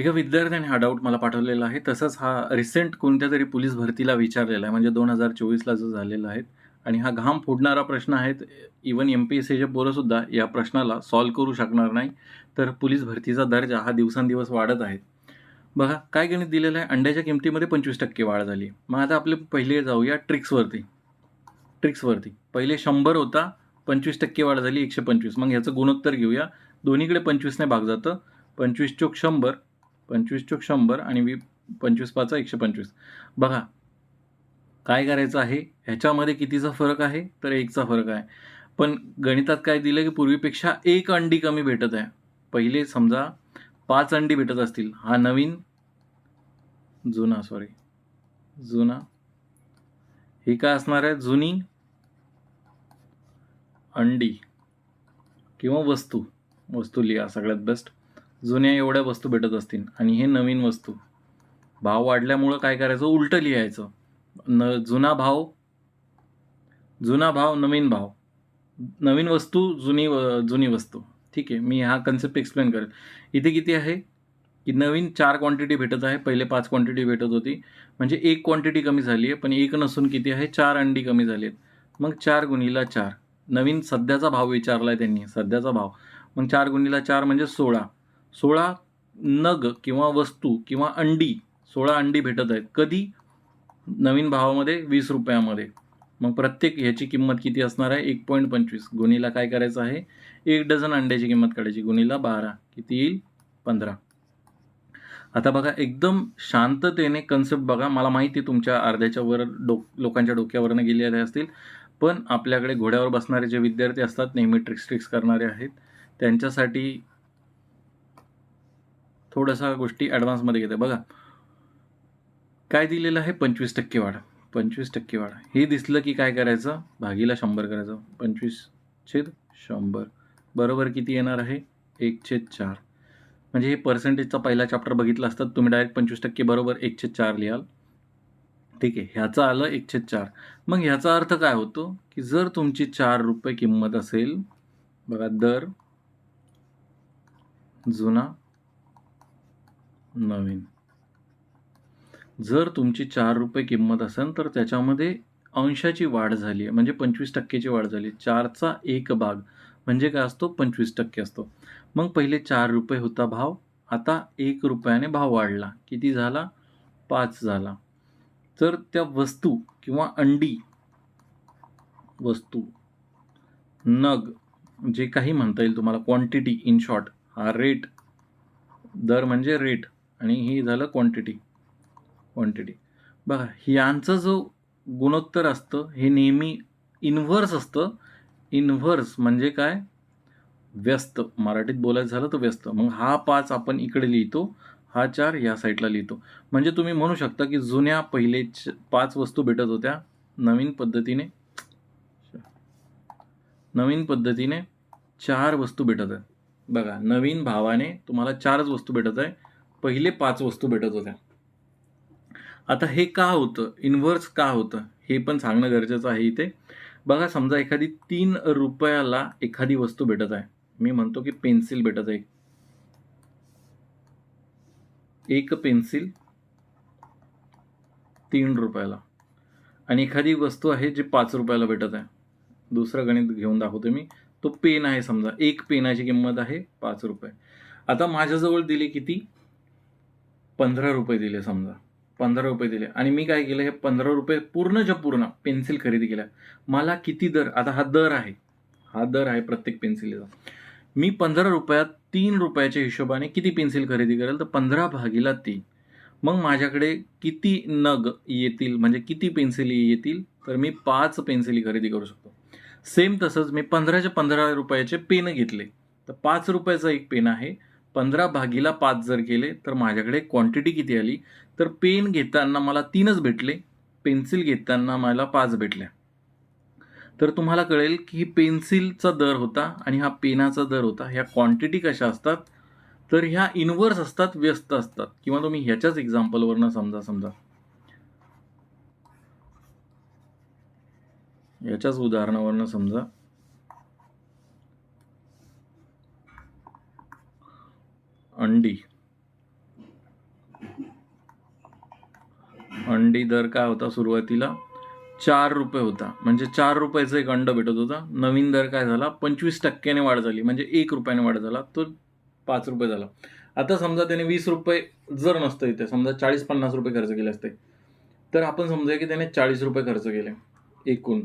एका विद्यार्थ्याने हा डाऊट मला पाठवलेला आहे. तसंच हा रिसेंट कोणत्या तरी पोलीस भरतीला विचारलेला आहे. म्हणजे दोन हजार चोवीसला जो झालेला आहे आणि हा घाम फोडणारा प्रश्न आहे इवन एम पी एस सीचे पोरंसुद्धा या प्रश्नाला सॉल्व करू शकणार नाही. तर पोलीस भरतीचा दर्जा हा दिवसांदिवस वाढत आहे. बघा काय गणित दिलेलं आहे? अंड्याच्या किमतीमध्ये पंचवीस टक्के वाढ झाली. मग आता आपले पहिले जाऊया ट्रिक्सवरती ट्रिक्सवरती पहिले शंभर होता पंचवीस टक्के वाढ झाली एकशे पंचवीस. मग ह्याचं गुणोत्तर घेऊया. दोन्हीकडे पंचवीसने भाग जातं. पंचवीस चोक शंभर पंचवीस चोक शंभर आणि वी पंचवीस पाचा एकशे पंचवीस. बघा काय करायचं आहे? ह्याच्यामध्ये कितीचा फरक आहे? तर एकचा फरक आहे. पण गणितात काय दिलं की पूर्वीपेक्षा एक अंडी कमी भेटत आहे. पहिले समजा पाच अंडी भेटत असतील. हा नवीन जुना सॉरी जुना. ही काय असणार आहे? जुनी अंडी किंवा वस्तू. वस्तू लिहा सगळ्यात बेस्ट जुन्या एवढ्या वस्तू भेटत असतील. आणि हे नवीन वस्तू. भाव वाढल्यामुळं काय करायचं? उलटं लिहायचं. न जुना भाव जुना भाव नवीन भाव. नवीन वस्तू जुनी व- जुनी वस्तू. ठीक आहे मी हा कन्सेप्ट एक्सप्लेन करेल. इथे किती आहे? की नवीन चार क्वांटिटी भेटत आहे. पहिले पाच क्वांटिटी भेटत होती. म्हणजे एक क्वांटिटी कमी झाली आहे पण एक नसून किती आहे? चार अंडी कमी झाली आहेत. मग चार गुणीला चार. नवीन सध्याचा भाव विचारला आहे त्यांनी. सध्याचा भाव. मग चार गुणीला चार म्हणजे सोळा. सोळा नग किंवा वस्तू किंवा अंडी सोळा अंडी भेटत आहेत. कधी? नवीन भावामध्ये वीस रुपयामध्ये. मग प्रत्येक ह्याची किंमत किती असणार आहे? एक पॉईंट पंचवीस. गुणीला काय करायचं आहे? एक डझन अंड्याची किंमत काढायची. गुणीला बारा. किती येईल? पंधरा. आता बघा एकदम शांततेने कन्सेप्ट बघा. मला माहिती आहे तुमच्या अर्ध्याच्या वर डोक लोकांच्या डोक्यावरनं गेलेले असतील. पण आपल्याकडे घोड्यावर बसणारे जे विद्यार्थी असतात नेहमी ट्रिक्स ट्रिक्स करणारे आहेत. त्यांच्यासाठी थोडासा गोष्टी ॲडव्हान्समध्ये घेते. बघा. काय दिलेलं आहे? पंचवीस टक्के वाढ. पंचवीस टक्के वाढ. हे दिसलं की काय करायचं? भागीला शंभर करायचं. पंचवीस छेद शंभर. बरोबर किती येणार आहे? एक छेद चार. म्हणजे हे पर्सेंटेजचा पहिला चॅप्टर बघितला असतात तुम्ही डायरेक्ट पंचवीस टक्के बरोबर एक छेद चार लिहाल. ठीक आहे. ह्याचं आलं एक छेद चार. मग ह्याचा अर्थ काय होतो? की जर तुमची चार रुपये किंमत असेल बघा दर जुना नवीन. जर तुमची चार रुपये किंमत असेल तर त्याच्यामध्ये अंशाची वाढ झाली आहे. म्हणजे पंचवीस टक्केची वाढ झाली चारचा एक भाग म्हणजे काय असतो? पंचवीस टक्के असतो. मग पहिले चार रुपये होता भाव आता एक रुपयाने भाव वाढला. किती झाला? पाच झाला. तर त्या वस्तू किंवा अंडी वस्तू नग जे काही म्हणता येईल तुम्हाला क्वांटिटी इन शॉर्ट हा रेट दर म्हणजे रेट आणि ही झालं क्वांटिटी क्वांटिटी बघा यांचं जो गुणोत्तर असतं हे नेहमी इन्व्हर्स असतं. इन्व्हर्स म्हणजे काय? व्यस्त. मराठीत बोलायचं झालं तर व्यस्त. मग हा पाच आपण इकडे लिहितो हा चार या साईडला लिहितो. म्हणजे तुम्ही म्हणू शकता की जुन्या पहिले च- पाच वस्तू भेटत होत्या. नवीन पद्धतीने नवीन पद्धतीने चार वस्तू भेटत आहेत. बघा नवीन भावाने तुम्हाला चारच वस्तू भेटत आहे पहिले पाच वस्तू भेटत होत्या. आता हे का होतं? इन्व्हर्स का होतं? हे पण सांगणं गरजेचं आहे इथे. बघा समजा एखादी तीन रुपयाला एखादी वस्तू भेटत आहे. मी म्हणतो की पेन्सिल भेटत आहे. एक पेन्सिल तीन रुपयाला. आणि एखादी वस्तू आहे जी पाच रुपयाला भेटत आहे. दुसरं गणित घेऊन दाखवतो मी. तो पेन आहे समजा. एक पेनाची किंमत आहे पाच रुपये. आता माझ्याजवळ दिली किती? पंधरा रुपये दिले समजा. पंधरा रुपये दिले. आणि मी काय केलं हे पंधरा रुपये पूर्णच्या पूर्ण पेन्सिल खरेदी केल्या. मला किती दर? आता हा दर आहे. हा दर आहे प्रत्येक पेन्सिलीचा. मी पंधरा रुपयात तीन रुपयाच्या हिशोबाने किती पेन्सिल खरेदी करेल? तर पंधरा भागीला तीन. मग माझ्याकडे किती नग येतील? म्हणजे किती पेन्सिली येतील? तर मी पाच पेन्सिली खरेदी करू शकतो. सेम तसंच मी पंधराच्या पंधरा रुपयाचे पेन घेतले. तर पाच रुपयाचा एक पेन आहे. पंधरा भागीला पाच जर केले तर माझ्याकडे क्वांटिटी किती आली? तर पेन घेताना मला तीनच भेटले. पेन्सिल घेताना मला पाच भेटल्या. तर तुम्हाला कळेल की ही पेन्सिलचा दर होता आणि हा पेनाचा दर होता. ह्या क्वांटिटी कशा असतात? तर ह्या इनवर्स असतात व्यस्त असतात. किंवा तुम्ही ह्याच्याच एक्झाम्पलवरनं समजा समजा. याच्याच उदाहरणावरनं समजा. अंडी. अंडी दर काय होता सुरुवातीला? चार रुपये होता. म्हणजे चार रुपयाचं एक अंड भेटत होता. नवीन दर काय झाला? पंचवीस टक्क्याने वाढ झाली. म्हणजे एक रुपयाने वाढ झाला. तो पाच रुपये झाला. आता समजा त्याने वीस रुपये जर नसतं इथे समजा चाळीस पन्नास रुपये खर्च केले असते. तर आपण समजूया की त्याने चाळीस रुपये खर्च केले. एकूण.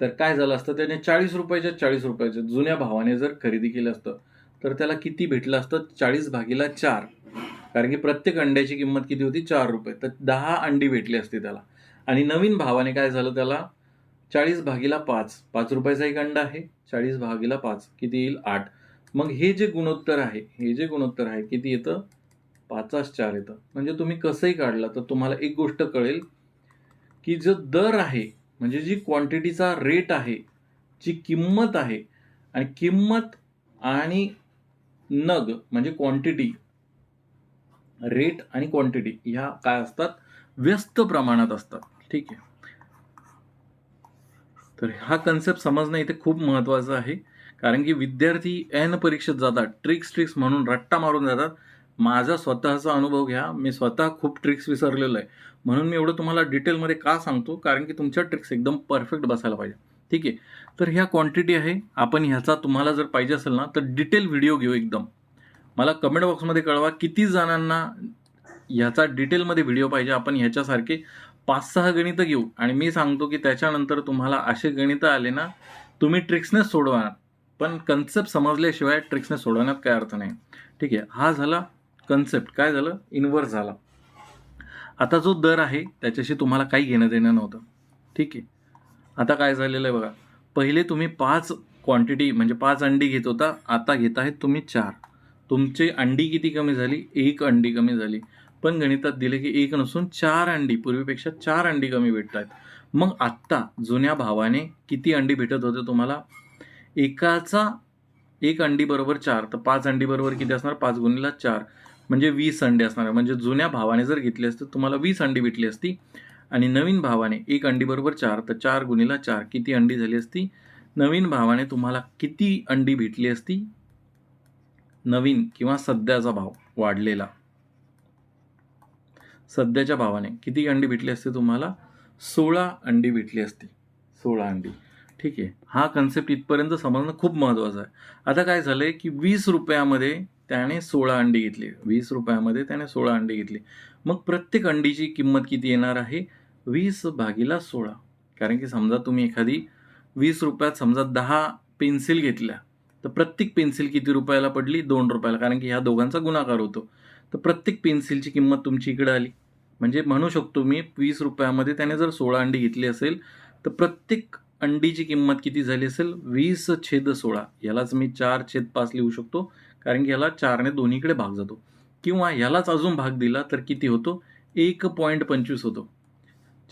तर काय झालं असतं? त्याने चाळीस रुपयाच्या चाळीस रुपयाच्या जुन्या भावाने जर खरेदी केलं असतं तर त्याला किती भेटलं असतं? चाळीस भागीला चार. कारण की प्रत्येक अंड्याची किंमत किती होती? चार रुपये. तर दहा अंडी भेटली असती त्याला. आणि नवीन भावाने काय झालं त्याला? चाळीस भागीला पाच. पाच रुपयाचा एक अंडा आहे. चाळीस भागीला पाच. किती येईल? आठ. मग हे जे गुणोत्तर आहे हे जे गुणोत्तर आहे किती येतं? पाचास चार येतं. म्हणजे तुम्ही कसंही काढलं तर तुम्हाला एक गोष्ट कळेल की जो दर आहे म्हणजे जी क्वांटिटीचा रेट आहे जी किंमत आहे आणि किंमत आणि नग म्हणजे क्वांटिटी रेट आणि क्वांटिटी ह्या काय असतात? व्यस्त प्रमाणात असतात. ठीक आहे. तर हा कन्सेप्ट समजणं इथे खूप महत्त्वाचं आहे. कारण की विद्यार्थी एन परीक्षेत जातात. ट्रिक्स ट्रिक्स म्हणून रट्टा मारून जातात. माझा स्वतःचा अनुभव घ्या. मी स्वतः खूप ट्रिक्स विसरलेलो आहे. म्हणून मी एवढं तुम्हाला डिटेलमध्ये का सांगतो? कारण की तुमच्या ट्रिक्स एकदम परफेक्ट बसायला पाहिजे. ठीक आहे. तर ह्या क्वांटिटी आहे. आपण ह्याचा तुम्हाला जर पाहिजे असेल ना तर डिटेल व्हिडिओ घेऊ एकदम. मला कमेंट बॉक्समध्ये कळवा किती जणांना ह्याचा डिटेलमध्ये व्हिडिओ पाहिजे. आपण ह्याच्यासारखे पाच सहा गणितं घेऊ. आणि मी सांगतो की त्याच्यानंतर तुम्हाला असे गणितं आले ना तुम्ही ट्रिक्सनेच सोडवा पण कन्सेप्ट समजल्याशिवाय ट्रिक्सने सोडवण्यात काय अर्थ नाही. ठीक आहे. हा झाला कन्सेप्ट काय झालं? इन्व्हर्स झाला. आता जो दर आहे त्याच्याशी तुम्हाला काही घेणं देणं नव्हतं. ठीक आहे. आता काय झालेलं आहे बघा. पहिले तुम्ही पाच क्वांटिटी म्हणजे पाच अंडी घेत होता आता घेत आहेत तुम्ही चार. तुमची अंडी किती कमी झाली? एक अंडी कमी झाली. पण गणितात दिले की एक नसून चार अंडी पूर्वीपेक्षा चार अंडी कमी भेटत आहेत मग आत्ता जुन्या भावाने किती अंडी भेटत होते तुम्हाला? एकाचा एक अंडी बरोबर चार तर पाच अंडी बरोबर किती असणार? पाच गुणीला चार. म्हणजे वीस अंडी असणार. म्हणजे जुन्या भावाने जर घेतली असती तुम्हाला वीस अंडी भेटली असती. आणि नवीन भावाने एक अंडी बरोबर चार तर चार गुणीला चार. किती अंडी झाली असती? नवीन भावाने तुम्हाला किती अंडी भेटली असती? नवीन किंवा सध्याचा भाव वाढलेला. सध्याच्या भावाने किती अंडी भेटली असते तुम्हाला? सोळा अंडी भेटली असती. सोळा अंडी. ठीक आहे. हा कन्सेप्ट इथपर्यंत समजणं खूप महत्त्वाचं आहे. आता काय झालं आहे की वीस रुपयामध्ये त्याने सोळा अंडी घेतली. वीस रुपयामध्ये त्याने सोळा अंडी घेतली. मग प्रत्येक अंडीची किंमत किती येणार आहे? वीस भागीला सोळा. कारण की समजा तुम्ही एखादी वीस रुपयात समजा दहा पेन्सिल घेतल्या तर प्रत्येक पेन्सिल किती रुपयाला पडली? दोन रुपयाला. कारण की ह्या दोघांचा गुणाकार होतो. तर प्रत्येक पेन्सिलची किंमत तुमची इकडं आली. म्हणजे म्हणू शकतो मी वीस रुपयामध्ये त्याने जर सोळा अंडी घेतली असेल तर प्रत्येक अंडीची किंमत किती झाली असेल? वीस छेद सोळा. यालाच मी चार छेद पाच लिहू शकतो. कारण की याला चारने दोन्हीकडे भाग जातो. किंवा यालाच अजून भाग दिला तर किती होतो? एक पॉईंट पंचवीस होतो.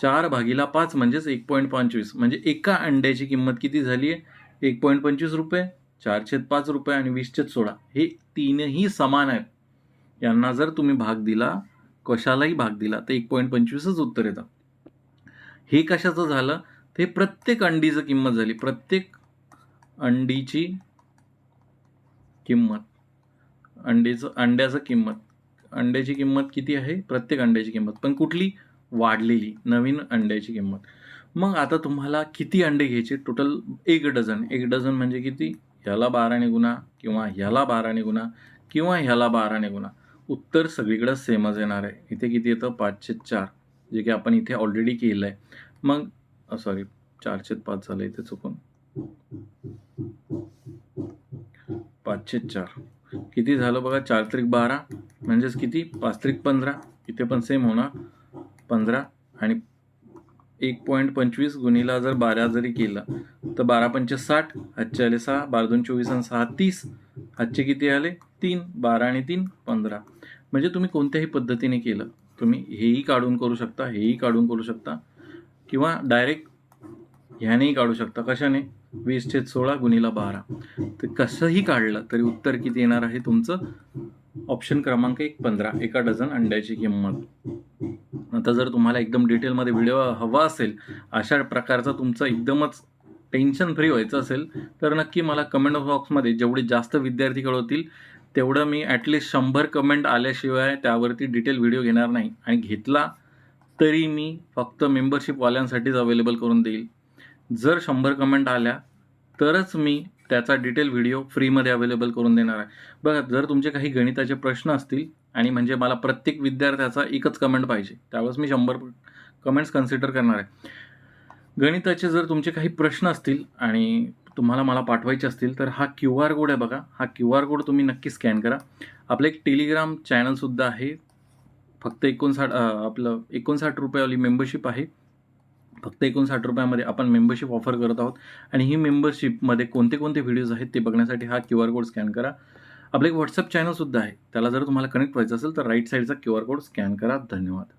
चार भागीला पाच म्हणजेच एक पॉईंट पंचवीस. म्हणजे एका अंड्याची किंमत किती झाली आहे? एक पॉईंट पंचवीस रुपये चार छेद पाच रुपये आणि वीस छेद सोळा. हे तीनही समान आहेत. यांना जर तुम्ही भाग दिला कशालाही भाग दिला तर एक पॉईंट पंचवीसच उत्तर येतं. हे कशाचं झालं? ते प्रत्येक अंडीचं किंमत झाली. प्रत्येक अंडीची किंमत. अंडीचं अंड्याचं किंमत. अंड्याची किंमत किती आहे? प्रत्येक अंड्याची किंमत. पण कुठली? वाढलेली नवीन अंड्याची किंमत. मग आता तुम्हाला किती अंडे घ्यायचे? टोटल एक डझन. एक डझन म्हणजे किती? ह्याला बाराने गुणा किंवा ह्याला बाराने गुणा किंवा ह्याला बाराने गुणा. उत्तर सगळीकडं सेमच येणार आहे. इथे किती येतं? पाचशे चार. जे की आपण इथे ऑलरेडी केलं आहे मग सॉरी चारशे पाच झालं इथे चुकून. पाचशे चार. किती झालं बघा? चार त्रिक बारा. म्हणजेच किती? पाच त्रिक पंधरा. इथे पण सेम होणार. पंधरा आणि एक पॉईंट पंचवीस गुणीला जर बारा जरी केलं तर बारा पंचे साठ हातचे आले सहा बारा दोन चोवीस आणि सहा तीस हातचे किती आले? तीन बारा आणि तीन पंधरा. म्हणजे तुम्ही कोणत्याही पद्धतीने केलं. तुम्ही हेही काढून करू शकता हेही काढून करू शकता किंवा डायरेक्ट ह्यानेही काढू शकता. कशाने? वीस छेद सोळा गुणीला बारा. तर कसंही काढलं तरी उत्तर किती येणार आहे तुमचं? ऑप्शन क्रमांक एक पंधरा. एका डझन अंड्याची किंमत. आता जर तुम्हाला एकदम डिटेलमध्ये व्हिडिओ हवा असेल अशा प्रकारचा तुमचा एकदमच टेन्शन फ्री व्हायचं असेल तर नक्की मला कमेंट बॉक्समध्ये जेवढे जास्त विद्यार्थी कळवतील तेवढं मी ॲटलिस्ट शंभर कमेंट आल्याशिवाय त्यावरती डिटेल व्हिडिओ घेणार नाही. आणि घेतला तरी मी फक्त मेंबरशिपवाल्यांसाठीच अवेलेबल करून देईल. जर शंभर कमेंट आल्या तरच मी त्याचा डिटेल व्हिडिओ फ्रीमध्ये अवेलेबल करून देणार आहे. बघा जर तुमचे काही गणिताचे प्रश्न असतील आणि म्हणजे मला प्रत्येक विद्यार्थ्याचा एकच कमेंट पाहिजे. त्यावेळेस मी शंभर कमेंट्स कन्सिडर करणार आहे. गणिताचे जर तुमचे काही प्रश्न असतील आणि तुम्हाला मला पाठवायचे असतील तर हा क्यू आर कोड आहे बघा. हा क्यू आर कोड तुम्ही नक्की स्कॅन करा. आपलं एक टेलिग्राम चॅनलसुद्धा आहे. फक्त एकोणसाठ आपलं एकोणसाठ रुपयावाली मेंबरशिप आहे. फक्त एकोणसाठ रुपयामध्ये आपण मेंबरशिप ऑफर करत आहोत. आणि ही मेंबरशिपमध्ये कोणते कोणते व्हिडिओज आहेत ते बघण्यासाठी हा क्यू आर कोड स्कॅन करा. आपलं एक व्हॉट्सअप चॅनलसुद्धा आहे. त्याला जर तुम्हाला कनेक्ट व्हायचं असेल तर राईट साईडचा क्यू आर कोड स्कॅन करा. धन्यवाद.